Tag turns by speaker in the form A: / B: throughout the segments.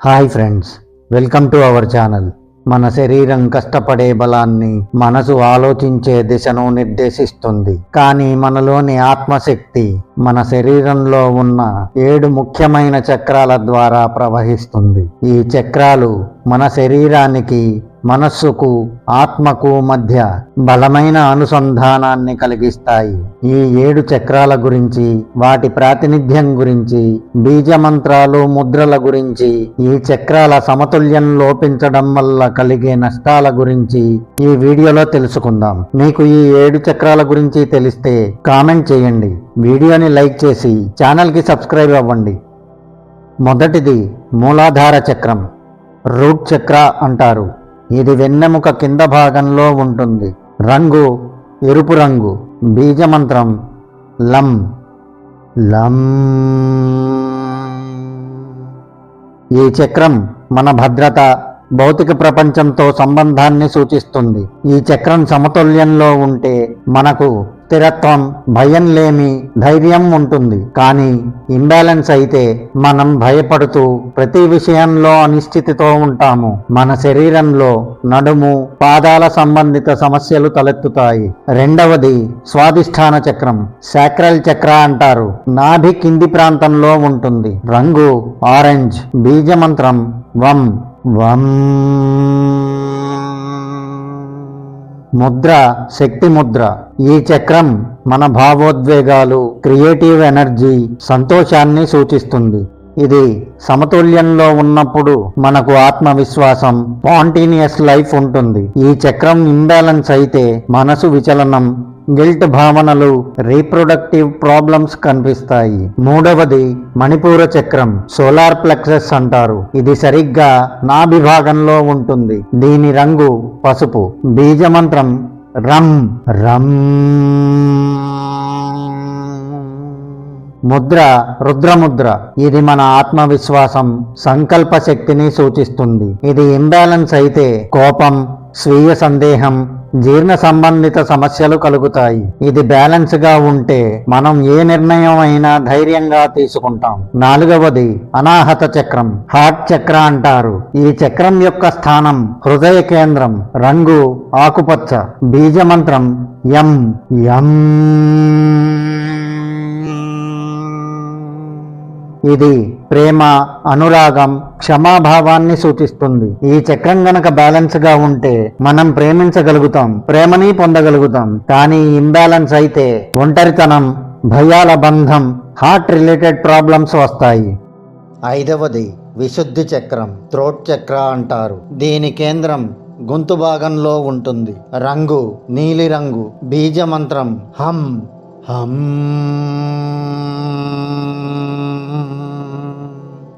A: Hi friends welcome to our channel. మన శరీరం కష్టపడే బలాన్ని మనసు ఆలోచించే దిశను నిర్దేశిస్తుంది. కానీ మనలోని ఆత్మశక్తి మన శరీరంలో ఉన్న ఏడు ముఖ్యమైన చక్రాల ద్వారా ప్రవహిస్తుంది. ఈ చక్రాలు మన శరీరానికి మనస్సుకు ఆత్మకు మధ్య బలమైన అనుసంధానాన్ని కలిగిస్తాయి. ఈ ఏడు చక్రాల గురించి వాటి ప్రాతినిధ్యం గురించి బీజమంత్రాలు ముద్రల గురించి ఈ చక్రాల సమతుల్యం లోపించడం వల్ల కలిగే నష్టాల గురించి ఈ వీడియోలో తెలుసుకుందాం. మీకు ఈ ఏడు చక్రాల గురించి తెలిస్తే కామెంట్ చేయండి. వీడియోని లైక్ చేసి ఛానల్కి సబ్స్క్రైబ్ అవ్వండి. మొదటిది మూలాధార చక్రం. రూట్ చక్ర అంటారు. ఇది వెన్నెముక కింద భాగంలో ఉంటుంది. రంగు ఎరుపు రంగు. బీజమంత్రం లం. లం. ఈ చక్రం మన భద్రత భౌతిక ప్రపంచంతో సంబంధాన్ని సూచిస్తుంది. ఈ చక్రం సమతుల్యంలో ఉంటే మనకు స్థిరత్వం భయం లేమి ధైర్యం ఉంటుంది. కానీ ఇంబ్యాలెన్స్ అయితే మనం భయపడుతూ ప్రతి విషయంలో అనిశ్చితితో ఉంటాము. మన శరీరంలో నడుము పాదాల సంబంధిత సమస్యలు తలెత్తుతాయి. రెండవది స్వాధిష్టాన చక్రం. శాక్రల్ చక్ర అంటారు. నాభి కింది ప్రాంతంలో ఉంటుంది. రంగు ఆరెంజ్. బీజమంత్రం. వం వం ముద్ర శక్తి ముద్ర. ఈ చక్రం మన భావోద్వేగాలు క్రియేటివ్ ఎనర్జీ సంతోషాన్ని సూచిస్తుంది. ఇది సమతుల్యంలో ఉన్నప్పుడు మనకు ఆత్మవిశ్వాసం పాంటీనియస్ లైఫ్ ఉంటుంది. ఈ చక్రం ఇంబ్యాలెన్స్ అయితే మనసు విచలనం గిల్ట్ భావనలు రీప్రొడక్టివ్ ప్రాబ్లమ్స్ కనిపిస్తాయి. మూడవది మణిపూర చక్రం సోలార్ ప్లెక్సెస్ అంటారు. ఇది సరిగ్గా నా విభాగంలో ఉంటుంది. దీని రంగు పసుపు. బీజమంత్రం రమ్ రమ్ ముద్ర రుద్రముద్ర. ఇది మన ఆత్మవిశ్వాసం సంకల్ప శక్తిని సూచిస్తుంది. ఇది ఇంబ్యాలెన్స్ అయితే కోపం స్వీయ సందేహం జీర్ణ సంబంధిత సమస్యలు కలుగుతాయి. ఇది బ్యాలెన్స్గా ఉంటే మనం ఏ నిర్ణయం అయినా ధైర్యంగా తీసుకుంటాం. నాలుగవది అనాహత చక్రం. హార్ట్ చక్ర అంటారు. ఈ చక్రం యొక్క స్థానం హృదయ కేంద్రం రంగు ఆకుపచ్చ బీజమంత్రం ఎం ఎం. ఇది ప్రేమ అనురాగం క్షమాభావాన్ని సూచిస్తుంది. ఈ చక్రం గనక బ్యాలెన్స్గా ఉంటే మనం ప్రేమించగలుగుతాం ప్రేమని పొందగలుగుతాం. కానీ ఇంబ్యాలెన్స్ అయితే ఒంటరితనం భయాల బంధం హార్ట్ రిలేటెడ్ ప్రాబ్లమ్స్ వస్తాయి. ఐదవది విశుద్ధి చక్రం థ్రోట్ చక్ర అంటారు. దీని కేంద్రం గొంతు భాగంలో ఉంటుంది. రంగు నీలిరంగు బీజమంత్రం హం హం.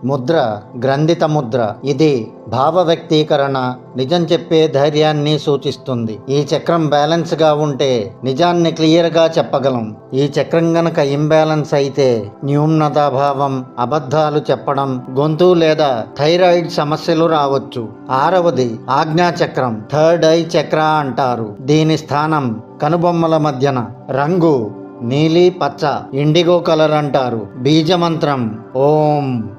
A: ముద్ర గ్రంథిత ముద్ర. ఇది భావ వ్యక్తీకరణ నిజం చెప్పే ధైర్యాన్ని సూచిస్తుంది. ఈ చక్రం బ్యాలెన్స్గా ఉంటే నిజాన్ని క్లియర్గా చెప్పగలం. ఈ చక్రం గనక ఇంబ్యాలెన్స్ అయితే న్యూనతాభావం అబద్ధాలు చెప్పడం గొంతు లేదా థైరాయిడ్ సమస్యలు రావచ్చు. ఆరవది ఆజ్ఞా చక్రం. థర్డ్ ఐ చక్ర అంటారు. దీని స్థానం కనుబొమ్మల మధ్యన. రంగు నీలి పచ్చ ఇండిగో కలర్ అంటారు. బీజమంత్రం. ఓం.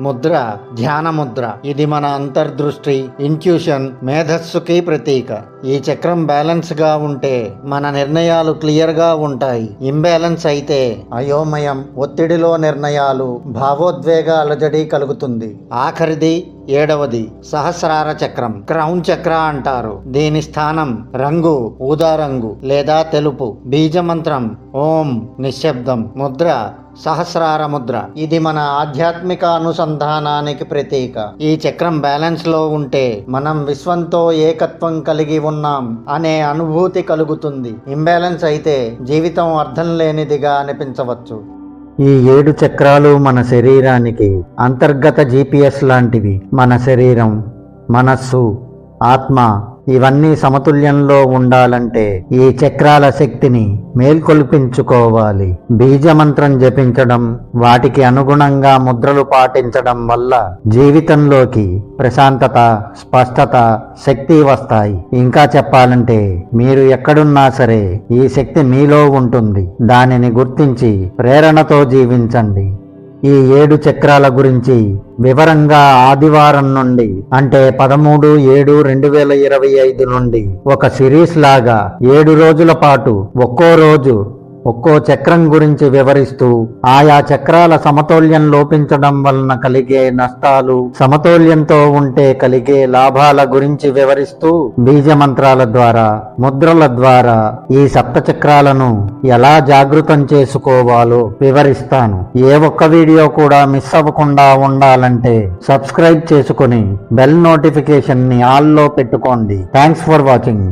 A: ముద్ర ధ్యాన ముద్ర. ఇది మన అంతర్దృష్టి ఇంట్యూషన్ మేధస్సుకి ప్రతీక. ఈ చక్రం బ్యాలెన్స్గా ఉంటే మన నిర్ణయాలు క్లియర్గా ఉంటాయి. ఇంబ్యాలెన్స్ అయితే అయోమయం ఒత్తిడిలో నిర్ణయాలు భావోద్వేగ అలజడి కలుగుతుంది. ఆఖరిది ఏడవది సహస్రార చక్రం. క్రౌన్ చక్ర అంటారు. దీని స్థానం రంగు ఊదా రంగు లేదా తెలుపు. బీజమంత్రం ఓం నిశ్శబ్దం ముద్ర సహస్రార ముద్ర. ఇది మన ఆధ్యాత్మిక అనుసంధానానికి ప్రతీక. ఈ చక్రం బ్యాలెన్స్లో ఉంటే మనం విశ్వంతో ఏకత్వం కలిగి ఉన్నాం అనే అనుభూతి కలుగుతుంది. ఇంబ్యాలెన్స్ అయితే జీవితం అర్థం లేనిదిగా అనిపించవచ్చు. ఈ ఏడు చక్రాలు మన శరీరానికి అంతర్గత జీపీఎస్ లాంటివి. మన శరీరం మనస్సు ఆత్మ ఇవన్నీ సమతుల్యంలో ఉండాలంటే ఈ చక్రాల శక్తిని మేల్కొల్పించుకోవాలి. బీజమంత్రం జపించడం వాటికి అనుగుణంగా ముద్రలు పాటించడం వల్ల జీవితంలోకి ప్రశాంతత స్పష్టత శక్తి వస్తాయి. ఇంకా చెప్పాలంటే మీరు ఎక్కడున్నా సరే ఈ శక్తి మీలో ఉంటుంది. దానిని గుర్తించి ప్రేరణతో జీవించండి. ఈ ఏడు చక్రాల గురించి వివరంగా ఆదివారం నుండి అంటే పదమూడు ఏడు రెండు వేల ఇరవై ఐదు నుండి ఒక సిరీస్ లాగా ఏడు రోజుల పాటు ఒక్కో రోజు ఒక్కో చక్రం గురించి వివరిస్తూ ఆయా చక్రాల సమతౌల్యం లోపించడం వలన కలిగే నష్టాలు సమతౌల్యంతో ఉంటే కలిగే లాభాల గురించి వివరిస్తూ బీజ మంత్రాల ద్వారా ముద్రల ద్వారా ఈ సప్త చక్రాలను ఎలా జాగృతం చేసుకోవాలో వివరిస్తాను. ఏ ఒక్క వీడియో కూడా మిస్ అవ్వకుండా ఉండాలంటే సబ్స్క్రైబ్ చేసుకుని బెల్ నోటిఫికేషన్ని ఆల్లో పెట్టుకోండి. Thanks for watching.